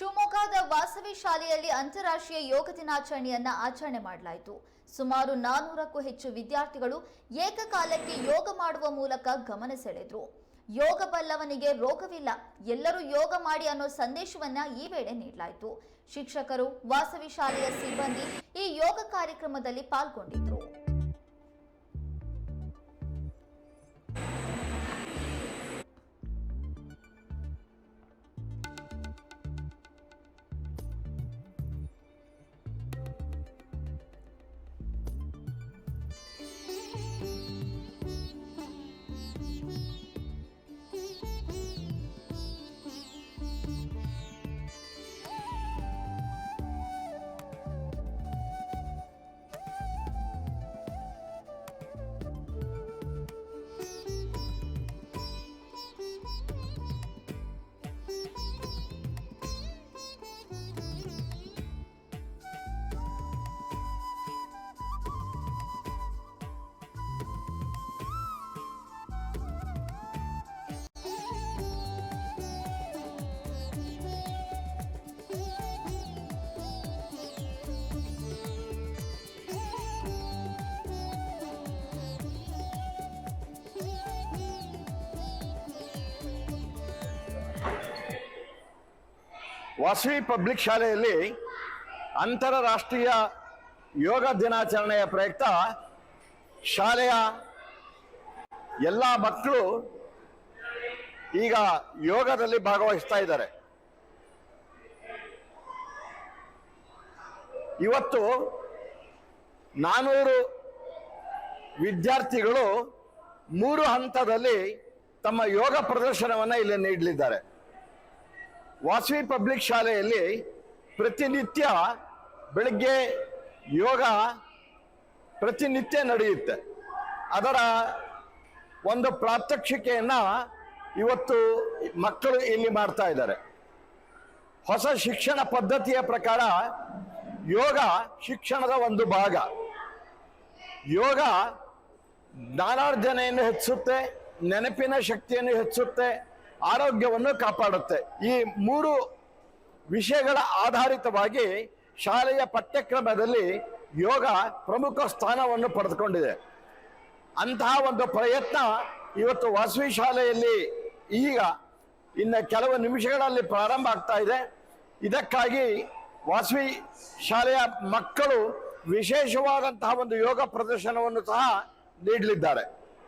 ಶಿವಮೊಗ್ಗದ ವಾಸವಿ ಶಾಲೆಯಲ್ಲಿ ಅಂತಾರಾಷ್ಟ್ರೀಯ ಯೋಗ ದಿನಾಚರಣೆಯನ್ನ ಆಚರಣೆ ಮಾಡಲಾಯಿತು. ಸುಮಾರು ನಾನೂರಕ್ಕೂ ಹೆಚ್ಚು ವಿದ್ಯಾರ್ಥಿಗಳು ಏಕಕಾಲಕ್ಕೆ ಯೋಗ ಮಾಡುವ ಮೂಲಕ ಗಮನ ಸೆಳೆದ್ರು. ಯೋಗ ಬಲ್ಲವನಿಗೆ ರೋಗವಿಲ್ಲ. ಎಲ್ಲರೂ ಯೋಗ ಮಾಡಿ ಅನ್ನೋ ಸಂದೇಶವನ್ನ ಈ ವೇಳೆ ನೀಡಲಾಯಿತು. ಶಿಕ್ಷಕರು, ವಾಸವಿ ಶಾಲೆಯ ಸಿಬ್ಬಂದಿ ಈ ಯೋಗ ಕಾರ್ಯಕ್ರಮದಲ್ಲಿ ಪಾಲ್ಗೊಂಡಿದ್ರು. ವಾಸವಿ ಪಬ್ಲಿಕ್ ಶಾಲೆಯಲ್ಲಿ ಅಂತಾರಾಷ್ಟ್ರೀಯ ಯೋಗ ದಿನಾಚರಣೆಯ ಪ್ರಯುಕ್ತ ಶಾಲೆಯ ಎಲ್ಲ ಮಕ್ಕಳು ಈಗ ಯೋಗದಲ್ಲಿ ಭಾಗವಹಿಸ್ತಾ ಇದ್ದಾರೆ. ಇವತ್ತು ನಾನೂರು ವಿದ್ಯಾರ್ಥಿಗಳು ಮೂರು ಹಂತದಲ್ಲಿ ತಮ್ಮ ಯೋಗ ಪ್ರದರ್ಶನವನ್ನು ಇಲ್ಲಿ ನೀಡಲಿದ್ದಾರೆ. ವಾಸವಿ ಪಬ್ಲಿಕ್ ಶಾಲೆಯಲ್ಲಿ ಪ್ರತಿನಿತ್ಯ ಬೆಳಗ್ಗೆ ಯೋಗ ಪ್ರತಿನಿತ್ಯ ನಡೆಯುತ್ತೆ. ಅದರ ಒಂದು ಪ್ರಾತ್ಯಕ್ಷಿಕೆಯನ್ನ ಇವತ್ತು ಮಕ್ಕಳು ಇಲ್ಲಿ ಮಾಡ್ತಾ ಇದ್ದಾರೆ. ಹೊಸ ಶಿಕ್ಷಣ ಪದ್ಧತಿಯ ಪ್ರಕಾರ ಯೋಗ ಶಿಕ್ಷಣದ ಒಂದು ಭಾಗ. ಯೋಗ ಜ್ಞಾನಾರ್ಜನೆಯನ್ನು ಹೆಚ್ಚಿಸುತ್ತೆ, ನೆನಪಿನ ಶಕ್ತಿಯನ್ನು ಹೆಚ್ಚಿಸುತ್ತೆ ಆರೋಗ್ಯವನ್ನು ಕಾಪಾಡುತ್ತೆ. ಈ ಮೂರು ವಿಷಯಗಳ ಆಧಾರಿತವಾಗಿ ಶಾಲೆಯ ಪಠ್ಯಕ್ರಮದಲ್ಲಿ ಯೋಗ ಪ್ರಮುಖ ಸ್ಥಾನವನ್ನು ಪಡೆದುಕೊಂಡಿದೆ. ಅಂತಹ ಒಂದು ಪ್ರಯತ್ನ ಇವತ್ತು ವಾಸವಿ ಶಾಲೆಯಲ್ಲಿ ಈಗ ಇನ್ನು ಕೆಲವು ನಿಮಿಷಗಳಲ್ಲಿ ಪ್ರಾರಂಭ ಆಗ್ತಾ ಇದೆ. ಇದಕ್ಕಾಗಿ ವಾಸವಿ ಶಾಲೆಯ ಮಕ್ಕಳು ವಿಶೇಷವಾದಂತಹ ಒಂದು ಯೋಗ ಪ್ರದರ್ಶನವನ್ನು ಸಹ ನೀಡಲಿದ್ದಾರೆ.